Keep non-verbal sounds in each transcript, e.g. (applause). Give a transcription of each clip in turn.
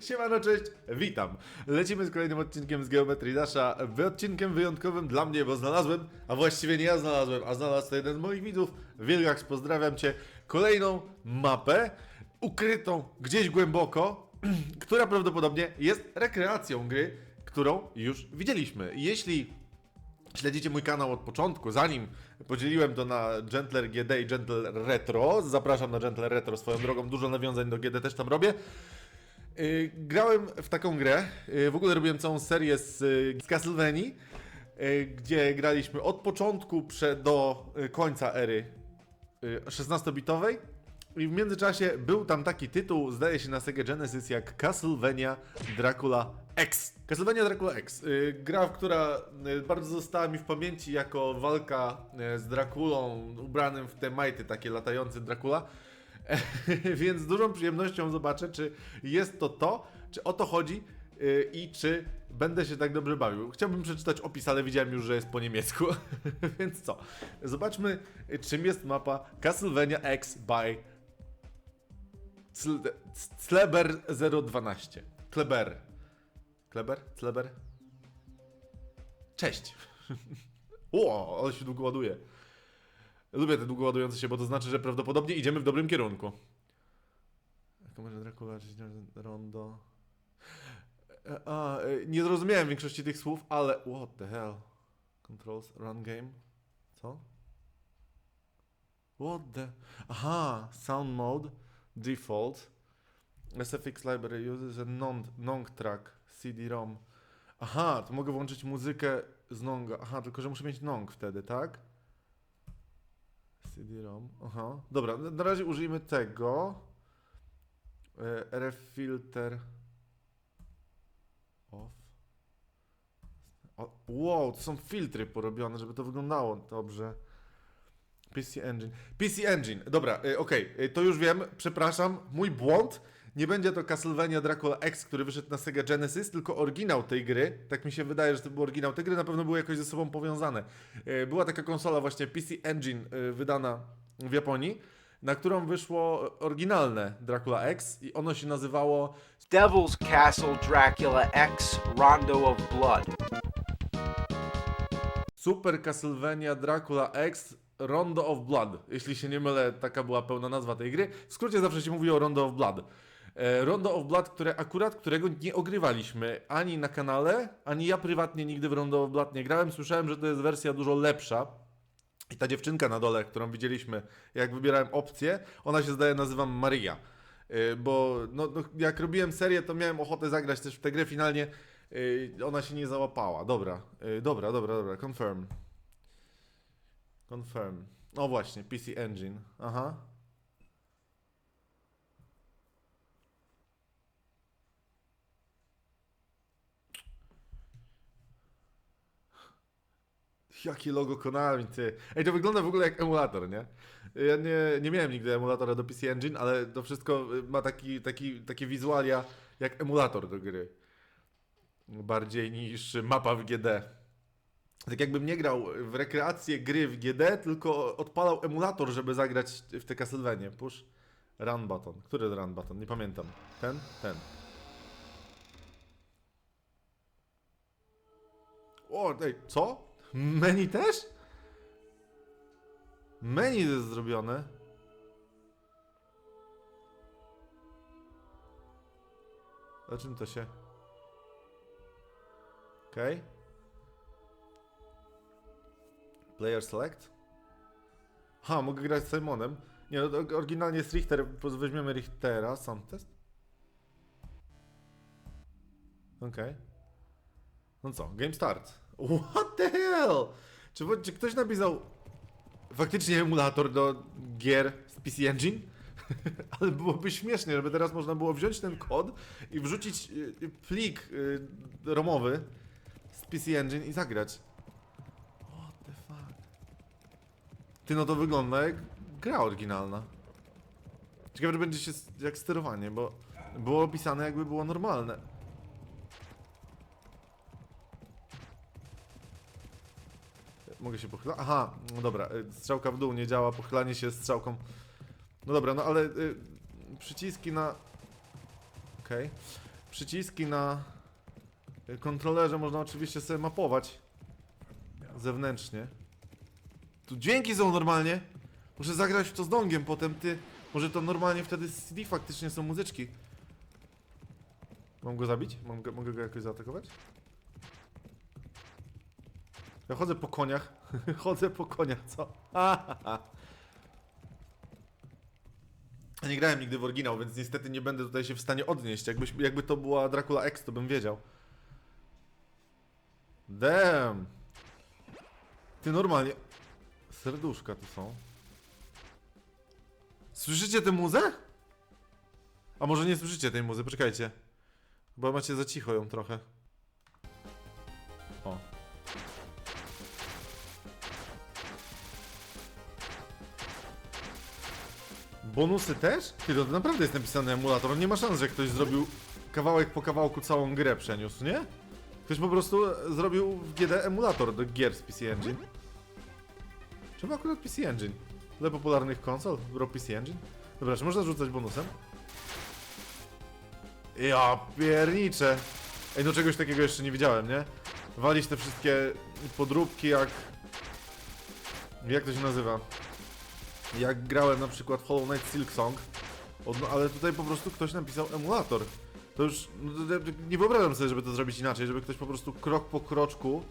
Siemano, cześć, witam. Lecimy z kolejnym odcinkiem z Geometrii Dasha. Odcinkiem wyjątkowym dla mnie, bo znalazłem, a właściwie nie ja znalazłem, a znalazł to jeden z moich widzów. Wilgax, pozdrawiam Cię. Kolejną mapę, ukrytą gdzieś głęboko, (clears throat) która prawdopodobnie jest rekreacją gry, którą już widzieliśmy. Jeśli śledzicie mój kanał od początku, zanim podzieliłem to na Gentler GD i Gentler Retro, zapraszam na Gentler Retro swoją drogą, dużo nawiązań do GD też tam robię. Yy, grałem w taką grę. Yy, w ogóle robiłem całą serię z, yy, z Castlevanii, gdzie graliśmy od początku do końca ery yy, 16-bitowej. I w międzyczasie był tam taki tytuł, zdaje się na Sega Genesis, jak Castlevania Dracula X. Castlevania Dracula X. Gra, która bardzo została mi w pamięci jako walka z Drakulą, ubranym w te majty, takie latający Dracula. (laughs) Więc z dużą przyjemnością zobaczę, czy jest to to, czy o to chodzi yy, i czy będę się tak dobrze bawił. Chciałbym przeczytać opis, ale widziałem już, że jest po niemiecku. (laughs) Więc co? Zobaczmy, y, czym jest mapa Castlevania X by Cl- Cleber 012. Kleber. Kleber? Cleber? Cześć. (laughs) O, ale się długo ładuje. Lubię te długo ładujące się, bo to znaczy, że prawdopodobnie idziemy w dobrym kierunku. Kamerze Dracula, Rondo. E, A, e, nie zrozumiałem większości tych słów, ale. What the hell? Controls, run game. Co? What the. Aha, sound mode, default. SFX library uses a non, nong track, CD-ROM. Aha, to mogę włączyć muzykę z nonga. Aha, tylko że muszę mieć nong wtedy, tak? CD-ROM, aha. Dobra, na razie użyjmy tego. E, RF filter. Off. Wow, to są filtry porobione, żeby to wyglądało dobrze. PC Engine. PC Engine, dobra, y, okej, y, to już wiem, przepraszam, mój błąd. Nie będzie to Castlevania Dracula X, który wyszedł na Sega Genesis, tylko oryginał tej gry. Tak mi się wydaje, że to był oryginał tej gry, na pewno były jakoś ze sobą powiązane. Była taka konsola właśnie PC Engine y, wydana w Japonii, na którą wyszło oryginalne Dracula X i ono się nazywało Devil's Castle Dracula X Rondo of Blood. Super Castlevania Dracula X Rondo of Blood. Jeśli się nie mylę, taka była pełna nazwa tej gry. W skrócie zawsze się mówi o Rondo of Blood. E, Rondo of Blood, które akurat którego nie ogrywaliśmy ani na kanale, ani ja prywatnie nigdy w Rondo of Blood nie grałem. Słyszałem, że to jest wersja dużo lepsza. I ta dziewczynka na dole, którą widzieliśmy, jak wybierałem opcję, ona się zdaje nazywa Maria. Y, Bo no, no, jak robiłem serię, to miałem ochotę zagrać też w tę grę. Finalnie y, ona się nie załapała. Dobra, dobra, dobra, dobra. Confirm. Confirm. O właśnie, PC Engine. Aha. Jakie logo Konami, ty. Ej, to wygląda w ogóle jak emulator, nie? Ja nie, nie miałem nigdy emulatora do PC Engine, ale to wszystko y, ma taki, taki, takie wizualia jak emulator do gry. Bardziej niż mapa w GD. Tak jakbym nie grał w rekreację gry w GD, tylko odpalał emulator, żeby zagrać w te Castlevanie. Push run button. Który run button? Nie pamiętam. Ten? Ten. O, ej, co? Menu też? Menu jest zrobione. O czym to się? Okej. Player select? Ha, mogę grać z Simonem. Nie, no, oryginalnie jest Richter, weźmiemy Richtera, sound test. Okej. No co, game start. What the hell? Czy, czy ktoś napisał faktycznie emulator do gier z PC Engine? (laughs) Ale byłoby śmiesznie, żeby teraz można było wziąć ten kod i wrzucić y, y, plik y, romowy z PC Engine i zagrać. What the fuck? Ty, no to wygląda jak gra oryginalna. Ciekawe, czy będzie się jak sterowanie, bo było opisane jakby było normalne. Mogę się pochylać? Aha, no dobra, y, strzałka w dół nie działa, pochylanie się strzałką. No dobra, no ale y, przyciski na... Okej. przyciski na kontrolerze można oczywiście sobie mapować zewnętrznie. Tu dźwięki są normalnie. Muszę zagrać w to z dongiem potem, ty. Może to normalnie wtedy z CD faktycznie są muzyczki. Mam go zabić? Mam go, mogę go jakoś zaatakować? Ja chodzę po koniach. (laughs) chodzę po koniach, co? (laughs) Nie grałem nigdy w oryginał, więc niestety nie będę tutaj się w stanie odnieść. Jakbyś, jakby to była Dracula X, to bym wiedział. Damn! Ty normalnie... Serduszka tu są. Słyszycie tę muzę? A może nie słyszycie tej muzy? Poczekajcie. Bo macie za cicho ją trochę. O. Bonusy też? Ty, to naprawdę jest napisany emulator. Nie ma szans, że ktoś zrobił kawałek po kawałku całą grę przeniósł, nie? Ktoś po prostu zrobił w GD emulator do gier z PC Engine. Czemu akurat PC Engine? Dla popularnych konsol wybrał PC Engine? Dobra, czy można rzucać bonusem? Ja pierniczę! Ej, no czegoś takiego jeszcze nie widziałem, nie? Walić te wszystkie podróbki jak... Jak to się nazywa? Jak grałem na przykład Hollow Knight Silk Song, no, ale tutaj po prostu ktoś napisał emulator. To już no, nie wyobrażam sobie, żeby to zrobić inaczej, żeby ktoś po prostu krok po kroczku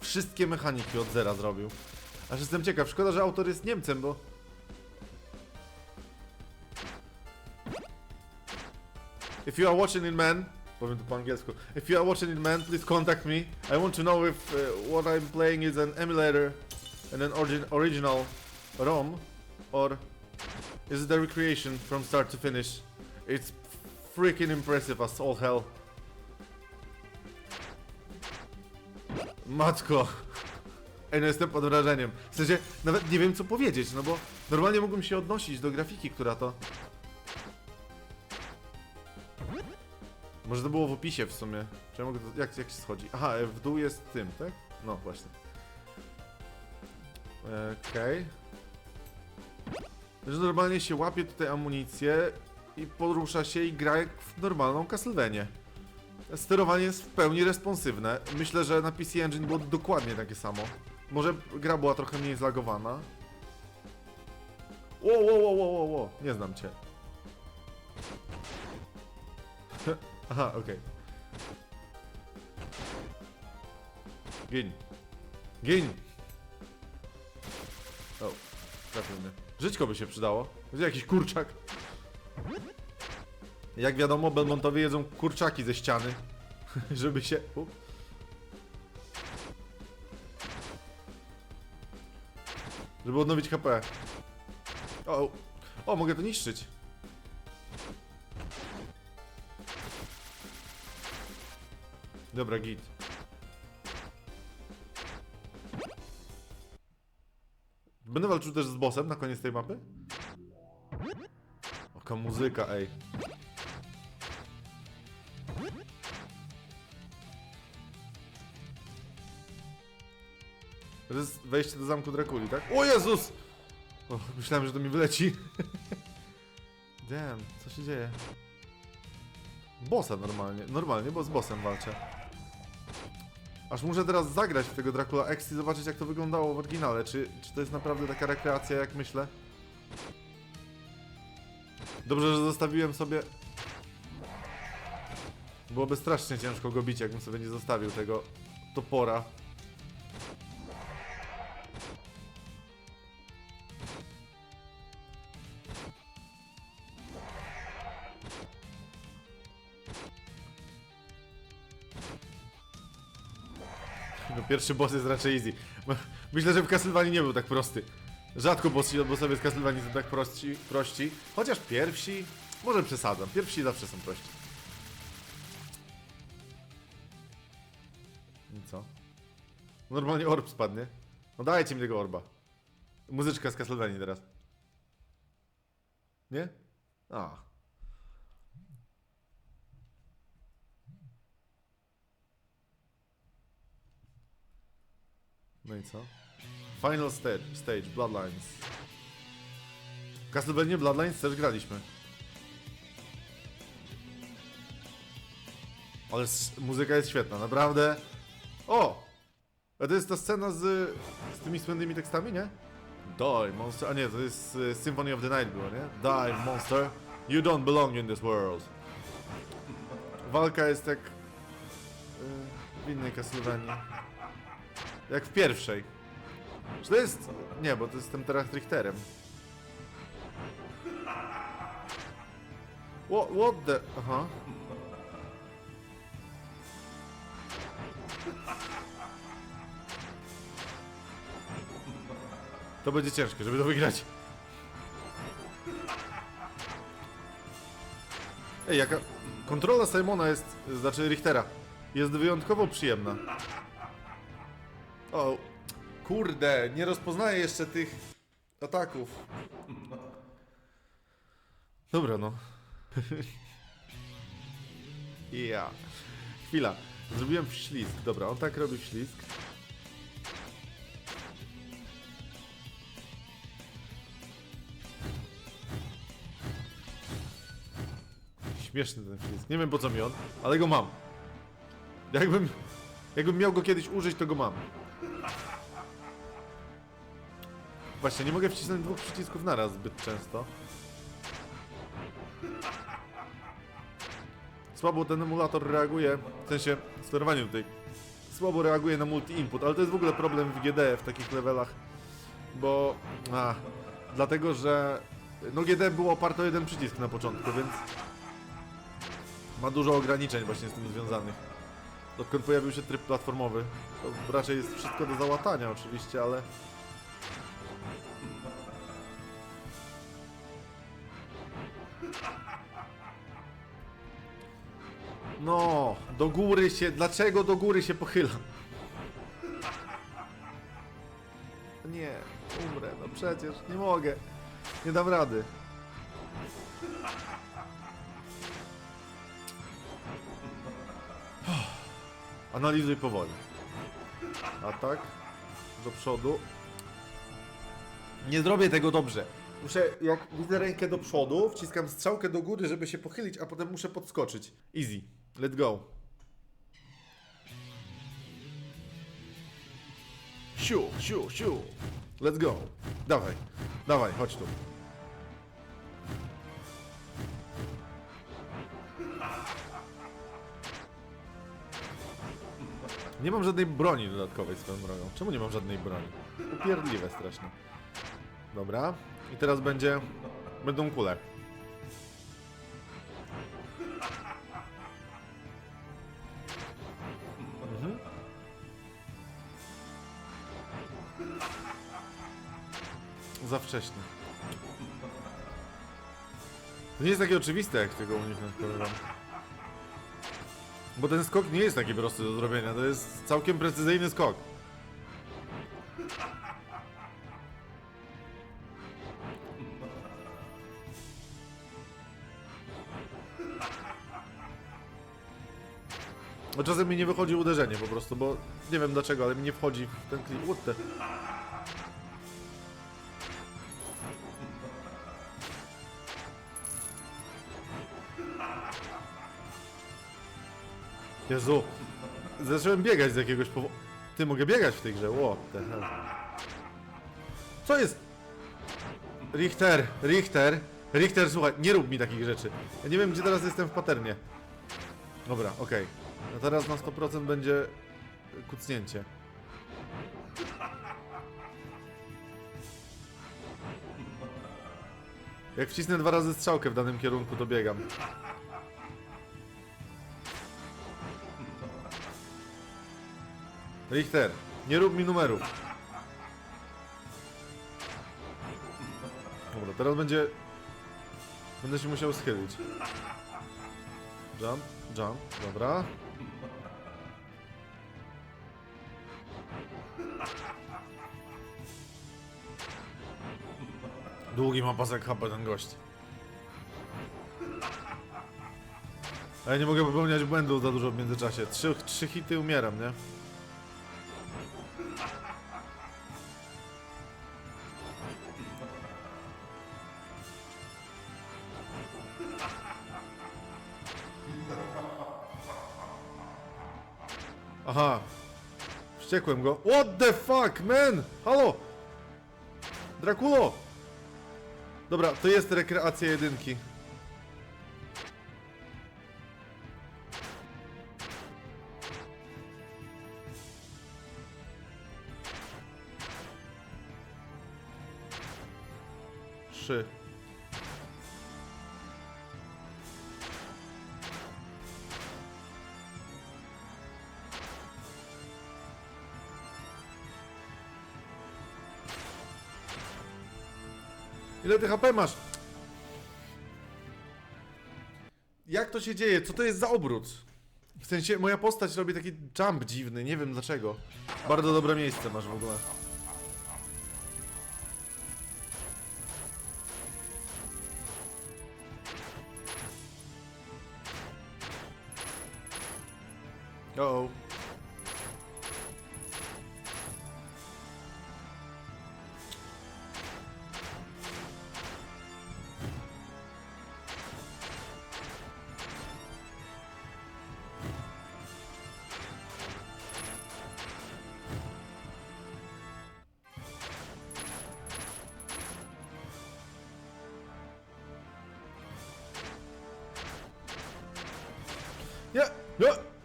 wszystkie mechaniki od zera zrobił. Aż jestem ciekaw, szkoda, że autor jest Niemcem, bo... If you are watching it, man, powiem to po angielsku. If you are watching it, man, please contact me. I want to know if uh, what I'm playing is an emulator and an origin original ROM, or is it a recreation from start to finish? It's freaking impressive as all hell. Matko. Ej, no jestem pod wrażeniem. W sensie, nawet nie wiem co powiedzieć, no bo normalnie mógłbym się odnosić do grafiki, która to... Może to było w opisie w sumie. Czy ja mogę to... Jak, jak się schodzi? Aha, e, w dół jest tym, tak? No, właśnie. Okej. Że normalnie się łapie tutaj amunicję i porusza się i gra jak w normalną Castlevanię. Sterowanie jest w pełni responsywne. Myślę, że na PC Engine było dokładnie takie samo. Może gra była trochę mniej zlagowana. Ło, ło, ło, ło, ło. Nie znam cię. (laughs) Aha, okej. Gin. Gin! O, trafił mnie. Żyćko by się przydało. Jakiś kurczak? Jak wiadomo, Belmontowie jedzą kurczaki ze ściany. (laughs) Żeby się... U. Żeby odnowić HP. O, o, mogę to niszczyć. Dobra, git. Będę walczył też z bossem na koniec tej mapy? Oka muzyka, ej. To jest wejście do zamku Drakuli, tak? O Jezus! O, myślałem, że to mi wyleci. (laughs) Damn, co się dzieje? Bossa normalnie, normalnie, bo z bossem walczę. Aż muszę teraz zagrać w tego Dracula X i zobaczyć jak to wyglądało w oryginale. Czy, czy to jest naprawdę taka rekreacja jak myślę? Dobrze, że zostawiłem sobie... Byłoby strasznie ciężko go bić, jakbym sobie nie zostawił tego topora. No pierwszy boss jest raczej easy. (laughs) Myślę, że w Castlevanii nie był tak prosty. Rzadko bossi, bossowie z Castlevanii są tak prości, prości. Chociaż pierwsi... Może przesadzam. Pierwsi zawsze są prości. I co? Normalnie orb spadnie. No dajcie mi tego orba. Muzyczka z Castlevanii teraz. Nie? A. No i co? Final stage, stage Bloodlines. Castlevania Bloodlines też graliśmy. Ale muzyka jest świetna, naprawdę. O! A to jest ta scena z, z tymi słynnymi tekstami, nie? Die, monster. A nie, to jest y, Symphony of the Night było, nie? Die, monster. You don't belong in this world. Walka jest jak y, w innej Castlevanii. Jak w pierwszej. Czy to jest... Nie, bo to jestem teraz Richterem. What, what the... Aha. To będzie ciężkie, żeby to wygrać. Ej, jaka... Kontrola Simona jest... Znaczy Richtera. Jest wyjątkowo przyjemna. O, kurde, nie rozpoznaję jeszcze tych ataków. Dobra, no. (laughs) ja. Chwila. Zrobiłem ślizg. Dobra, on tak robi ślizg. Śmieszny ten ślizg. Nie wiem po co mi on, ale go mam. Jakbym, jakbym miał go kiedyś użyć, to go mam. Właśnie, nie mogę wcisnąć dwóch przycisków naraz zbyt często. Słabo ten emulator reaguje, w sensie sterowanie tutaj słabo reaguje na multi-input, ale to jest w ogóle problem w GD w takich levelach, bo... A, dlatego, że no GD było oparte o jeden przycisk na początku, więc ma dużo ograniczeń właśnie z tym związanych. Odkąd pojawił się tryb platformowy, to raczej jest wszystko do załatania oczywiście, ale... No, do góry się... Dlaczego do góry się pochylam? Nie, umrę, no przecież, nie mogę. Nie dam rady. Analizuj powoli. Atak. Do przodu. Nie zrobię tego dobrze. Muszę, jak widzę rękę do przodu, wciskam strzałkę do góry, żeby się pochylić, a potem muszę podskoczyć. Easy. Let's go. Siu, siu, siu. Let's go. Dawaj, dawaj, chodź tu. Nie mam żadnej broni dodatkowej swoją bronią. Czemu nie mam żadnej broni? Upierdliwe strasznie. Dobra. I teraz będzie... Będą kule. Wcześnie. To nie jest takie oczywiste, jak tego uniknąć, powiem. Bo ten skok nie jest taki prosty do zrobienia, to jest całkiem precyzyjny skok. No czasem mi nie wychodzi uderzenie po prostu, bo nie wiem dlaczego, ale mi nie wchodzi w ten klip. What the... Jezu, zacząłem biegać z jakiegoś powodu. Ty, mogę biegać w tej grze, what the hell. Co jest? Richter, Richter, Richter, słuchaj, nie rób mi takich rzeczy. Ja nie wiem, gdzie teraz jestem w paternie. Dobra, okej. No teraz na 100% będzie kucnięcie. Jak wcisnę dwa razy strzałkę w danym kierunku, to biegam. Richter, nie rób mi numerów. Dobra, teraz będzie... Będę się musiał schylić. Jump, jump, dobra. Długi ma pasek HP ten gość. A ja nie mogę popełniać błędów za dużo w międzyczasie. Trzy, trzy hity umieram, nie? Aha. Wściekłem go. What the fuck, man? Halo! Drakulo! Dobra, to jest rekreacja jedynki. Ile ty HP masz? Jak to się dzieje? Co to jest za obrót? W sensie, moja postać robi taki jump dziwny, nie wiem dlaczego. Bardzo dobre miejsce masz w ogóle.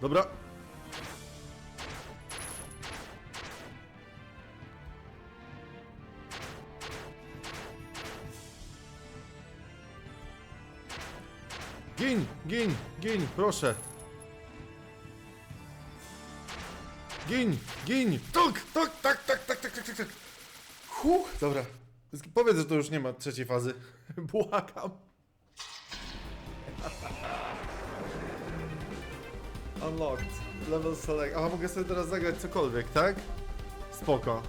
Dobra. Gin, gin, gin, proszę. Gin, gin. Tak, tak, tak, tak, tak, tak, tak, tak. Huh, dobra. Powiedz, że to już nie ma trzeciej fazy. (laughs) Błagam. Unlocked. Level select. Aha, mogę sobie teraz zagrać cokolwiek, tak? Spoko.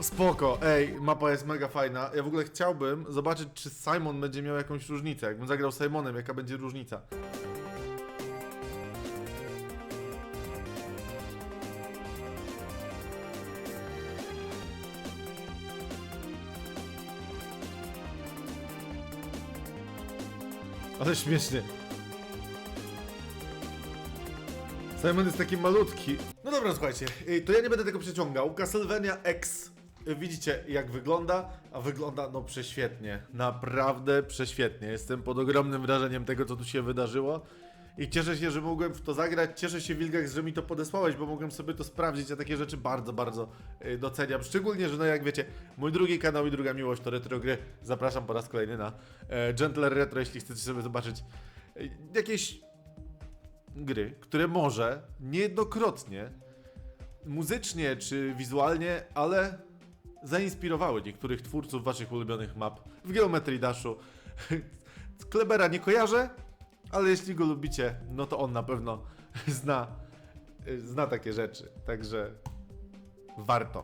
Spoko, ej, mapa jest mega fajna. Ja w ogóle chciałbym zobaczyć, czy Simon będzie miał jakąś różnicę. Jakbym zagrał Simonem, jaka będzie różnica. Ale śmiesznie. Simon jest taki malutki. No dobra, słuchajcie, y, to ja nie będę tego przeciągał. Castlevania X. y, Widzicie jak wygląda, a wygląda no prześwietnie. Naprawdę prześwietnie. Jestem pod ogromnym wrażeniem tego, co tu się wydarzyło. I cieszę się, że mogłem w to zagrać. Cieszę się, Wilgax, że mi to podesłałeś, bo mogłem sobie to sprawdzić. Ja takie rzeczy bardzo, bardzo y, doceniam. Szczególnie, że no jak wiecie, mój drugi kanał i druga miłość to retro gry. Zapraszam po raz kolejny na e, Gentler Retro, jeśli chcecie sobie zobaczyć jakieś gry, które może niejednokrotnie muzycznie czy wizualnie, ale zainspirowały niektórych twórców waszych ulubionych map w Geometry Dashu. Klebera (laughs) nie kojarzę, ale jeśli go lubicie, no to on na pewno (laughs) zna, zna takie rzeczy, także warto.